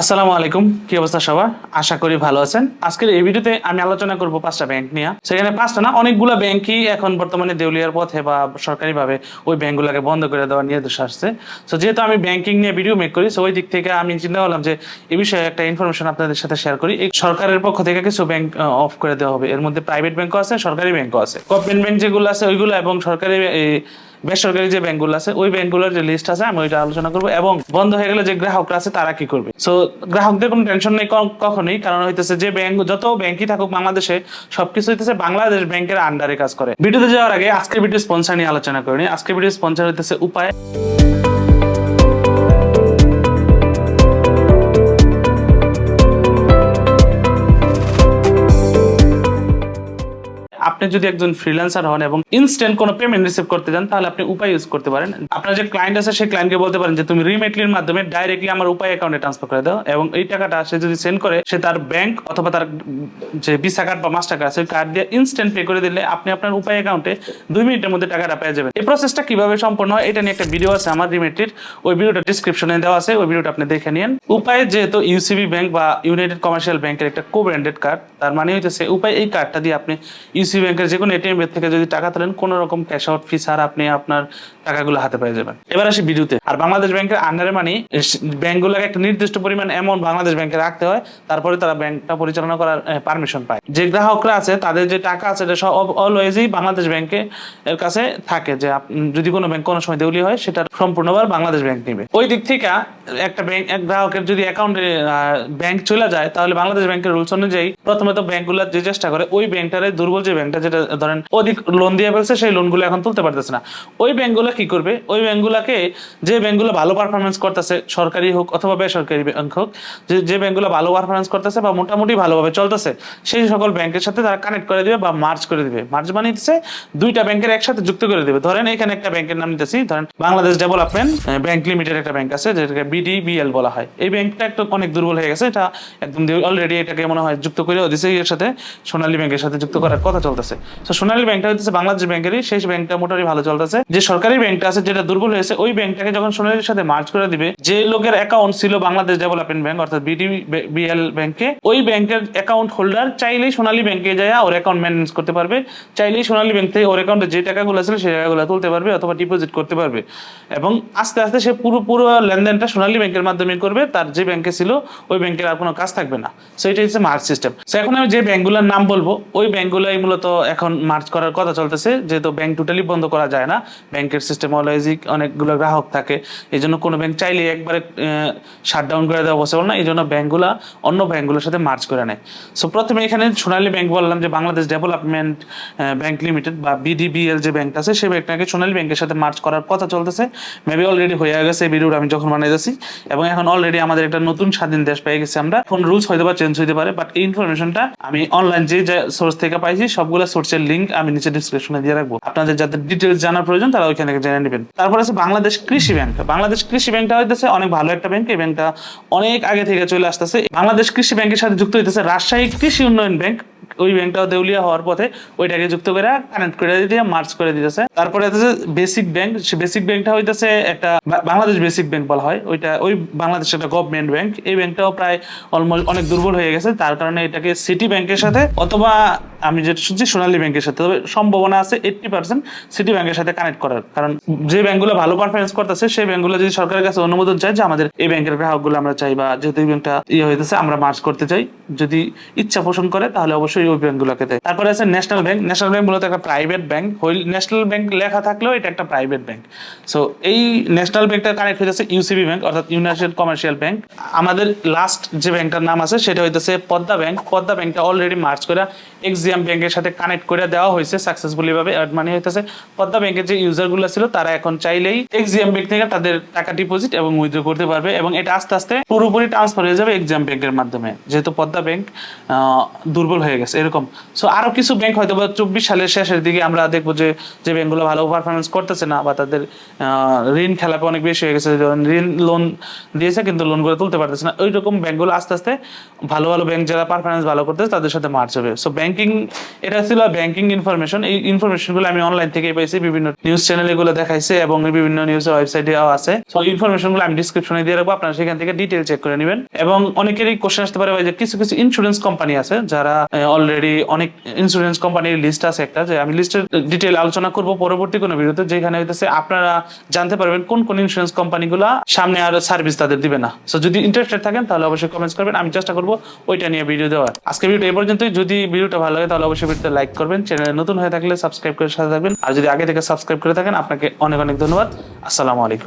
আসসালামু আলাইকুম। কি অবস্থা সবার? আশা করি ভালো আছেন। আজকের এই ভিডিওতে আমি আলোচনা করব পাঁচটা ব্যাংক নিয়ে। সেখানে পাঁচটা না, অনেকগুলো ব্যাংকই এখন বর্তমানে দেউলিয়ার পথে বা সরকারিভাবে ওই ব্যাংকগুলোকে বন্ধ করে দেওয়ার নির্দেশ আসছে। তো যেহেতু আমি ব্যাংকিং নিয়ে ভিডিও মেক করি সো ওই দিক থেকে আমি চিন্তা করলাম যে এই বিষয়ে একটা ইনফরমেশন আপনাদের সাথে শেয়ার করি। এই সরকারের পক্ষ থেকে কিছু ব্যাংক অফ করে দেওয়া হবে। এর মধ্যে প্রাইভেট ব্যাংকও আছে, সরকারি ব্যাংকও আছে। গভর্নমেন্ট ব্যাংক যেগুলো আছে, ওইগুলো এবং সরকারি বেসরকারি যে ব্যাংকগুলো আছে, ওই ব্যাংকগুলোর যে লিস্ট আছে, আমি ওইটা আলোচনা করব এবং বন্ধ হয়ে গেলে যে গ্রাহকরা আছে, তারা কি করবে? সো গ্রাহকদের কোনো টেনশন নেই কখনোই, কারণ হইতেছে যে ব্যাংক যত ব্যাংকই থাকুক বাংলাদেশে, সবকিছু হইতেছে বাংলাদেশ ব্যাংকের আন্ডারে কাজ করে। ভিডিওতে যাওয়ার আগে আজকের ভিডিও স্পন্সার নিয়ে আলোচনা করিনি আজকের ভিডিও স্পন্সার হইতেছে উপায়। আপনি যদি একজন ফ্রিল্যান্সার হন এবং ইনস্ট্যান্ট কোনো পেমেন্ট রিসিভ করতে চান তাহলে আপনি উপায় ইউজ করতে পারেন। আপনার যে ক্লায়েন্ট আছে, সেই ক্লায়েন্টকে বলতে পারেন যে, তুমি রিমেটলির মাধ্যমে ডাইরেক্টলি আমার উপায় অ্যাকাউন্টে ট্রান্সফার করে দাও। এবং এই টাকাটা সে যদি সেন্ড করে, সে তার ব্যাংক অথবা তার যে ভিসা কার্ড বা মাস্টার কার্ড সেই কার্ড দিয়ে ইনস্ট্যান্ট পে করে দিলে আপনি আপনার উপায় অ্যাকাউন্টে দুই মিনিটের মধ্যে টাকাটা পেয়ে যাবেন। এই প্রসেসটা কীভাবে সম্পন্ন হয়, এটা নিয়ে একটা ভিডিও আছে আমার রিমেটলির ওই ভিডিওটা ডিসক্রিপশনে দেওয়া আছে, ওই ভিডিওটা আপনি দেখে নিন। উপায় যেহেতু ইউসিবি ব্যাংক বা ইউনাইটেড কমার্শিয়াল ব্যাংকের একটা কো ব্র্যান্ডেড কার্ড তার মানে হইতেছে উপায় এই কার্ডটা দিয়ে আপনি ইউসি ব্যাংকের যে কোনো এটিএম এর থেকে যদি টাকা তোলেন, কোনো রকম ক্যাশ আউট ফি ছাড়া আপনি আপনার টাকাগুলো হাতে পেয়ে যাবেন। এবার আসি ভিডিওতে আর বাংলাদেশ ব্যাংকের আন্ডারে মানে ব্যাংকগুলোকে একটা নির্দিষ্ট পরিমাণ অ্যামাউন্ট বাংলাদেশ ব্যাংকে রাখতে হয়, তারপরে তারা ব্যাংকটা পরিচালনা করার পারমিশন পায়। যে গ্রাহকরা আছে, তাদের যে টাকা আছে, এটা সব অলওয়েজই বাংলাদেশ ব্যাংকে এর কাছে থাকে যে যদি কোনো ব্যাংক কোনো সময় দেউলি হয়, সেটা সম্পূর্ণবার বাংলাদেশ ব্যাংক নেবে। ওই দিক থেকে একটা ব্যাংক এক গ্রাহকের যদি অ্যাকাউন্টে ব্যাংক চলে যায়, তাহলে বাংলাদেশ ব্যাংকের রুলস অনুযায়ী প্রথমে তো ব্যাংকগুলো যে চেষ্টা করে, ওই ব্যাংকটারে দুর্বল যে ব্যাংকটা, যেটা ধরেন অধিক লোন দিয়ে ফেলছে, সেই লোনগুলো এখন তুলতে পারতেছে না। ওই ব্যাংকগুলো কি করবে? ওই ব্যাংকগুলোকে যে ব্যাংকগুলো ভালো পারফরমেন্স করতেছে, সরকারি হোক অথবা বেসরকারি ব্যাংক হোক, যে যে ব্যাংকগুলো ভালো পারফরমেন্স করতেছে বা মোটামুটি ভালোভাবে চলতেছে, সেই সকল ব্যাংকের সাথে তারা কানেক্ট করে দিবে বা মার্চ করে দিবে। মার্চ হচ্ছে দুইটা ব্যাংকের একসাথে যুক্ত করে দিবে। ধরেন এখানে একটা ব্যাংকের নাম নিতেছি ধরেন বাংলাদেশ ডেভেলপমেন্ট ব্যাংক লিমিটেড একটা ব্যাংক আছে, যেটাকে বিডিবিএল বলা হয়। এই ব্যাংকটা একটু অনেক দুর্বল হয়ে গেছে, এটা একদম অলরেডি এটাকে মনে হয় যুক্ত করে দিছে, এর সাথে সোনালী ব্যাংকের সাথে যুক্ত করার কথা চলতেছে। তো সোনালী ব্যাংকটা হচ্ছে বাংলাদেশ ব্যাংকেরই সেই ব্যাংকটা মোটামুটি ভালো চলতেছে। যে সরকারি ব্যাংকটা আছে, যেটা দুর্বল হয়েছে, ওই ব্যাংকটাকে যখন সোনালীর সাথে মার্চ করে দিবে, যে লোকের অ্যাকাউন্ট ছিল বাংলাদেশ ডেভেলপমেন্ট ব্যাংক অর্থাৎ বিডিবিএল ব্যাংকে ওই ব্যাংকের অ্যাকাউন্ট হোল্ডার চাইলেই সোনালী ব্যাংকে যায়, ওর অ্যাকাউন্ট ম্যানেজ করতে পারবে। চাইলেই সোনালী ব্যাংক থেকে ওর অ্যাকাউন্টে যে টাকাগুলো ছিল সেই টাকাগুলো তুলতে পারবে অথবা ডিপোজিট করতে পারবে। এবং আস্তে আস্তে সে পুরো পুরো লেনদেনটা ব্যাংকের মাধ্যমে করবে, তার যে ব্যাংকে ছিল, ওই ব্যাংকের আর কোনো কাজ থাকবে না। সো এটা হচ্ছে মার্চ সিস্টেম সো এখন আমি যে ব্যাংকগুলোর নাম বলব, ওই ব্যাংকগুলোই মূলত এখন মার্চ করার কথা চলতেছে, যেহেতু ব্যাংক টোটালি বন্ধ করা যায় না। ব্যাংকের সিস্টেম অলওয়েজই অনেকগুলো গ্রাহক থাকে। এই জন্য কোনো ব্যাংক চাইলে একবারে শাটডাউন করে দেওয়া পসিবল না। এই জন্য ব্যাংকগুলা অন্য ব্যাংকগুলোর সাথে মার্চ করে নেয়। সো প্রথমে এখানে সোনালী ব্যাংক বললাম যে বাংলাদেশ ডেভেলপমেন্ট ব্যাংক লিমিটেড বা বিডিবিএল যে ব্যাংকটা আছে, সেই ব্যাংকটাকে সোনালী ব্যাংকের সাথে মার্চ করার কথা চলতেছে। মেবি অলরেডি হয়ে গেছে ভিডিওটা আমি যখন বানাইতেছি। এবং এখন অলরেডি আমাদের একটা নতুন স্বাধীন দেশ পেয়ে গেছি আমরা। এখন রুলস হয়তো বা চেঞ্জ হইতে পারে বাট এই ইনফরমেশনটা আমি অনলাইন যে সোর্স থেকে পাইছি, সবগুলো সোর্সের লিঙ্ক আমি নিচে ডিসক্রিপশনে দিয়ে রাখব। আপনাদের যাদের ডিটেলস জানার প্রয়োজন, তারা ওইখান জেনে নেবেন। তারপর আছে বাংলাদেশ কৃষি ব্যাংক। বাংলাদেশ কৃষি ব্যাংকটা হইতেছে অনেক ভালো একটা ব্যাংক। এই ব্যাংকটা অনেক আগে থেকে চলে আসতেছে। বাংলাদেশ কৃষি ব্যাংকের সাথে যুক্ত হইতেছে রাজশাহী কৃষি উন্নয়ন ব্যাংক। ওই ব্যাংকটাও দেউলিয়া হওয়ার পথে ওইটাকে যুক্ত করে কানেক্ট করে দিয়ে মার্চ করে দিতেছে। তারপরে হচ্ছে বেসিক ব্যাংক বেসিক ব্যাংকটা হইতেছে একটা বাংলাদেশ বেসিক ব্যাংক বলা হয়। ওইটা ওই বাংলাদেশ একটা গভর্নমেন্ট ব্যাংক এই ব্যাংকটাও প্রায় অলমোস্ট অনেক দুর্বল হয়ে গেছে। তার কারণে এটাকে সিটি ব্যাংকের সাথে অথবা আমি যেটা শুনছি সোনালী ব্যাংকের সাথে, তবে সম্ভাবনা আছে এইটটি পার্সেন্ট সিটি ব্যাংকের সাথে কানেক্ট করার। কারণ যে ব্যাংকগুলো ভালো পারফরমেন্স করতেছে, সেই ব্যাংকগুলো যদি সরকারের কাছে অনুমোদন চায় যে আমাদের এই ব্যাংকের গ্রাহকগুলো আমরা চাই বা যেহেতু এই ব্যাংকটা ইয়ে হইতেছে, আমরা মার্চ করতে চাই। যদি ইচ্ছা পোষণ করে, তাহলে অবশ্যই ওই ব্যাংকগুলোকে দেয়। তারপরে আছে ন্যাশনাল ব্যাংক ন্যাশনাল ব্যাংক মূলত একটা প্রাইভেট ব্যাংক হইল ন্যাশনাল ব্যাংক লেখা থাকলেও এটা একটা প্রাইভেট ব্যাংক সো এই ন্যাশনাল ব্যাংকটা কানেক্ট হইতেছে ইউসিবি ব্যাংক অর্থাৎ ইউনাইটেড কমার্শিয়াল ব্যাংক আমাদের লাস্ট যে ব্যাংকটার নাম আছে, সেটা হইতেছে পদ্মা ব্যাংক পদ্মা ব্যাংকটা অলরেডি মার্চ করে এক্সিয়াম ব্যাংকের সাথে কানেক্ট করে দেওয়া হয়েছে সাকসেসফুলি ভাবে। এর মানে হইতেছে। পদ্মা ব্যাংকের যে ইউজারগুলো ছিল, তারা এখন চাইলেই এক্সিয়াম ব্যাংক থেকে তাদের টাকা ডিপোজিট এবং উইথড্র করতে পারবে এবং এটা আস্তে আস্তে পুরোপুরি ট্রান্সফার হয়ে যাবে এক্সাম ব্যাংকের মাধ্যমে। যেহেতু পদ্মা ব্যাংক দুর্বল হয়ে গেছে। এরকম। সো আরও কিছু ব্যাংক হয়তো বা চব্বিশ সালের শেষের দিকে আমরা দেখব যে যে ব্যাংকগুলো ভালো পারফরমেন্স করতেছে না বা তাদের ঋণ খেলাপে অনেক বেশি হয়ে গেছে ঋণ লোন দিয়েছে কিন্তু লোন করে তুলতে পারতেছে না। ওই রকম ব্যাংকগুলো আস্তে আস্তে ভালো ভালো ব্যাংক যারা পারফরমেন্স ভালো করতেছে তাদের সাথে মার্চ হবে। সো ব্যাংকিং এটা ছিল ব্যাংকিং ইনফরমেশন এই ইনফরমেশনগুলো আমি অনলাইন থেকে পেয়েছি বিভিন্ন নিউজ চ্যানেল এগুলো দেখাইছে এবং বিভিন্ন নিউজ ওয়েবসাইটে আছে। সো ইনফরমেশনগুলো আমি ডিসক্রিপশনে দিয়ে রাখব, আপনারা সেখান থেকে ডিটেল চেক করে নেবেন। এবং অনেকেরই কোশ্চেন আসতে পারে যে কিছু কিছু ইন্স্যুরেন্স কোম্পানি আছে যারা অনেক ইন্স্যুরেন্স কোম্পানির লিস্ট আছে একটা যে আমি লিস্টের ডিটেল আলোচনা করব পরবর্তী কোনো ভিডিওতে, যেখানে হইতেছে আপনারা জানতে পারবেন কোন কোন ইন্স্যুরেন্স কোম্পানিগুলো সামনে আর সার্ভিস তাদের দিবে না। সো যদি ইন্টারেস্টেড থাকেন, তাহলে অবশ্যই কমেন্টস করবেন। আমি চেষ্টা করব ওইটা নিয়ে ভিডিও দেওয়ার। আজকে ভিডিও এই পর্যন্তই। যদি ভিডিওটা ভালো লাগে, তাহলে অবশ্যই ভিডিওতে লাইক করবেন। চ্যানেলে নতুন হয়ে থাকলে সাবস্ক্রাইব করে সাথে থাকবেন। আর যদি আগে থেকে সাবস্ক্রাইব করে থাকেন, আপনাকে অনেক অনেক ধন্যবাদ। আসসালামু আলাইকুম।